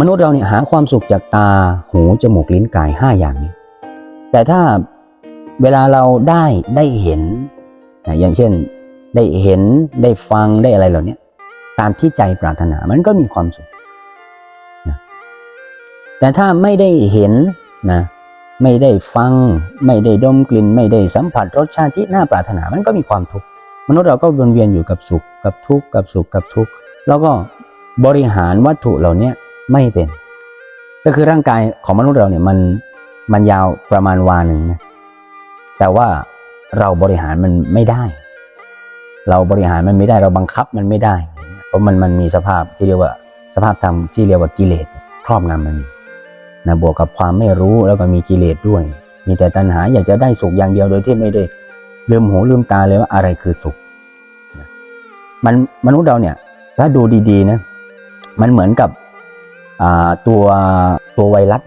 มนุษย์เราเนี่ยหาความสุขจากตา หู จมูก ลิ้น กายห้าอย่างนี้ แต่ถ้าเวลาเราได้ได้เห็นนะอย่างเช่น ได้เห็น ได้ฟัง ได้อะไรเหล่านี้ตามที่ใจปรารถนา มันก็มีความสุขนะแต่ถ้าไม่ได้เห็นนะ ไม่ได้ฟัง ไม่ได้ดมกลิ่น ไม่ได้สัมผัสรสชาติที่น่าปรารถนา มันก็มีความทุกข์ มนุษย์เราก็วนเวียนอยู่กับสุข กับทุกข์ กับสุข กับทุกข์ แล้วก็บริหารวัตถุเหล่านี้ ไม่เป็น ก็คือร่างกายของมนุษย์เราเนี่ยมันมันยาวประมาณวาหนึ่งนะแต่ว่าเราบริหารมันไม่ได้ เราบริหารมันไม่ได้เราบังคับมันไม่ได้ เพราะมันมันมีสภาพที่เรียกว่าสภาพธรรมที่เรียกว่ากิเลสครอบงำมันนะบวกกับความไม่รู้แล้วก็มีกิเลสด้วย มีแต่ตัณหาอยากจะได้สุขอย่างเดียวโดยที่ไม่ได้ลืมหูลืมตาเลยว่าอะไรคือสุขมันมนุษย์เราเนี่ยถ้าดูดีๆนะมันเหมือนกับ ตัวตัวไวรัส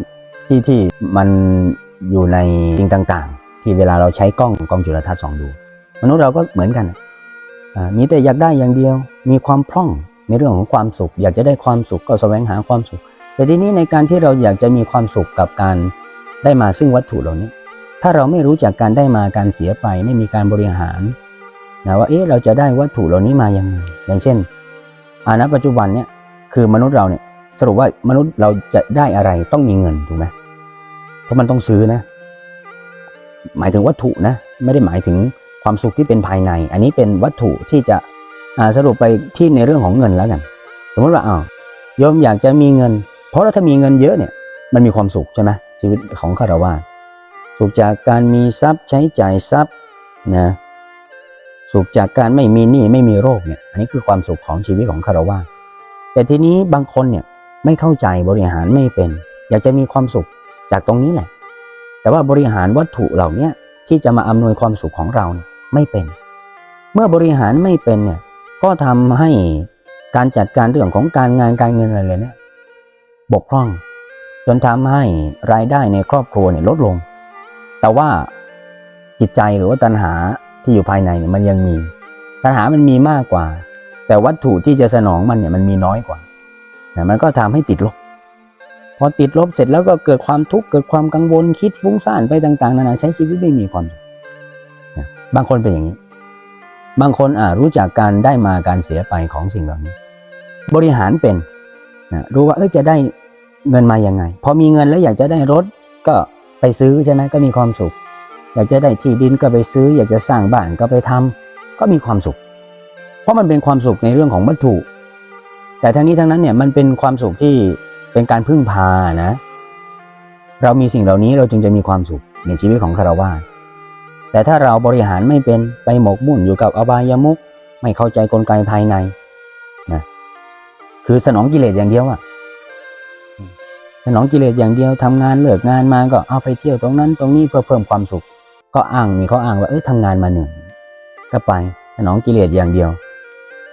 ที่ที่มันอยู่ในสิ่งต่างๆ ที่เวลาเราใช้กล้องกล้องจุลทรรศน์สองดู มนุษย์เราก็เหมือนกันมีแต่อยากได้อย่างเดียว มีความพร่องในเรื่องของความสุข อยากจะได้ความสุขก็แสวงหาความสุข แต่ทีนี้ในการที่เราอยากจะมีความสุขกับการได้มาซึ่งวัตถุเหล่านี้ ถ้าเราไม่รู้จักการได้มาการเสียไปไม่มีการบริหารนะว่าเอ๊ะเราจะได้วัตถุเหล่านี้มายังไงอย่างเช่นอาณปัจจุบันเนี่ยคือมนุษย์เราเนี่ย สรุปว่ามนุษย์เราจะได้อะไรต้องมีเงินถูกไหมเพราะมันต้องซื้อนะ หมายถึงวัตถุนะ ไม่ได้หมายถึงความสุขที่เป็นภายใน อันนี้เป็นวัตถุที่จะสรุปไปที่ในเรื่องของเงินแล้วกัน สมมติว่าอ้าวโยมอยากจะมีเงิน เพราะถ้ามีเงินเยอะเนี่ย มันมีความสุขใช่ไหมชีวิตของคารวะสุขจากการมีทรัพย์ใช้จ่ายทรัพย์นะสุขจากการไม่มีหนี้ไม่มีโรคเนี่ย อันนี้คือความสุขของชีวิตของคารวะแต่ทีนี้บางคนเนี่ย ไม่เข้าใจบริหารไม่เป็น อยากจะมีความสุขจากตรงนี้แหละ แต่ว่าบริหารวัตถุเหล่านี้ที่จะมาอำนวยความสุขของเราไม่เป็น เมื่อบริหารไม่เป็นเนี่ยก็ทำให้การจัดการเรื่องของการงานการเงินอะไรเนี่ยบกพร่อง จนทำให้รายได้ในครอบครัวเนี่ยลดลง แต่ว่าจิตใจหรือว่าตัณหาที่อยู่ภายในเนี่ยมันยังมี ตัณหามันมีมากกว่า แต่วัตถุที่จะสนองมันเนี่ยมันมีน้อยกว่า นะมันก็ทำให้ติดลบ พอติดลบเสร็จแล้วก็เกิดความทุกข์เกิดความกังวลคิดฟุ้งซ่านไปต่าง ๆ นานาใช้ชีวิตไม่มีความสุขนะบางคนเป็นอย่างนี้ บางคนอ่ารู้จักการได้มาการเสียไปของสิ่งเหล่านี้ บริหารเป็นนะรู้ว่าเออจะได้เงินมายังไง พอมีเงินแล้วอยากจะได้รถก็ไปซื้อใช่ไหมก็มีความสุข อยากจะได้ที่ดินก็ไปซื้อ อยากจะสร้างบ้านก็ไปทำก็มีความสุข เพราะมันเป็นความสุขในเรื่องของวัตถุ แต่ทั้งนี้ทั้งนั้นเนี่ยมันเป็นความสุขที่เป็นการพึ่งพานะ เรามีสิ่งเหล่านี้เราจึงจะมีความสุขในชีวิตของคารวะแต่ถ้าเราบริหารไม่เป็นไปหมกมุ่นอยู่กับอบายามุขไม่เข้าใจกลไกภายในนะคือสนองกิเลสอย่างเดียวอะสนองกิเลสอย่างเดียวทำงานเลิกงานมาก็เอาไปเที่ยวตรงนั้นตรงนี้เพื่อเพิ่มความสุข ก็อ้างมีเขาอ้างว่าเออทำงานมาเหนื่อยก็ไปสนองกิเลสอย่างเดียว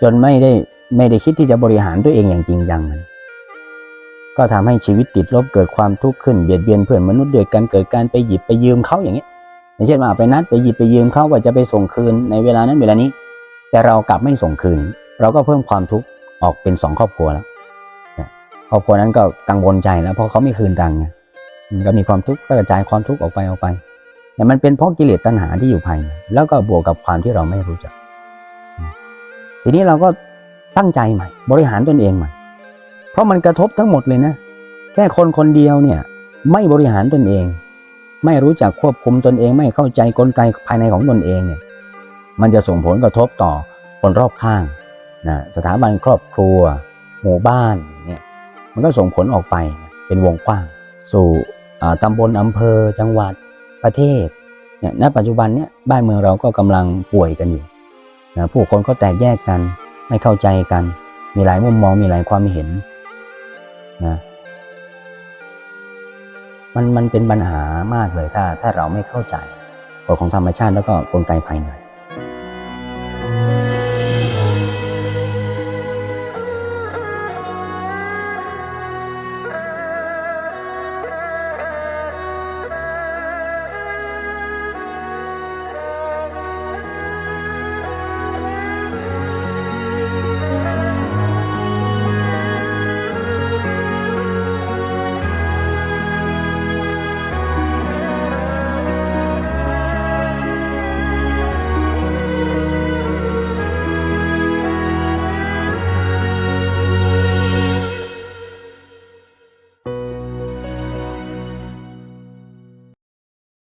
จนไม่ได้ ไม่ได้คิดที่จะบริหารตัวเองอย่างจริงจังมันก็ทำให้ชีวิตติดลบเกิดความทุกข์ขึ้นเบียดเบียนเพื่อนมนุษย์ด้วยกันเกิดการไปหยิบไปยืมเขาอย่างเงี้ยอย่างเช่นว่าไปนัดไปหยิบไปยืมเขาว่าจะไปส่งคืนในเวลานั้นเวลานี้ แต่เรากลับไม่ส่งคืน เราก็เพิ่มความทุกข์ออกเป็นสองครอบครัวแล้วครอบครัวนั้นก็กังวลใจแล้วเพราะเขาไม่คืนตังค์ไงมันก็มีความทุกข์ก็กระจายความทุกข์ออกไปออกไปแต่มันเป็นเพราะกิเลสตัณหาที่อยู่ภายในแล้วก็บวกกับความที่เราไม่รู้จัก ทีนี้เราก็ ตั้งใจใหม่ บริหารตนเองใหม่ เพราะมันกระทบทั้งหมดเลยนะ แค่คนคนเดียวเนี่ยไม่บริหารตนเอง ไม่รู้จักควบคุมตนเอง ไม่เข้าใจกลไกภายในของตนเองเนี่ย มันจะส่งผลกระทบต่อคนรอบข้างนะสถาบันครอบครัว หมู่บ้านเนี่ยมันก็ส่งผลออกไปเป็นวงกว้าง สู่ตำบลอำเภอ จังหวัดประเทศเนี่ยณปัจจุบันเนี่ยบ้านเมืองเราก็กำลังป่วยกันอยู่นะผู้คนก็แตกแยกกัน ไม่เข้าใจกัน มีหลายมุมมองมีหลายความเห็นนะมันมันเป็นปัญหามากเลยถ้าถ้าเราไม่เข้าใจกฎของธรรมชาติแล้วก็กลไกภายใน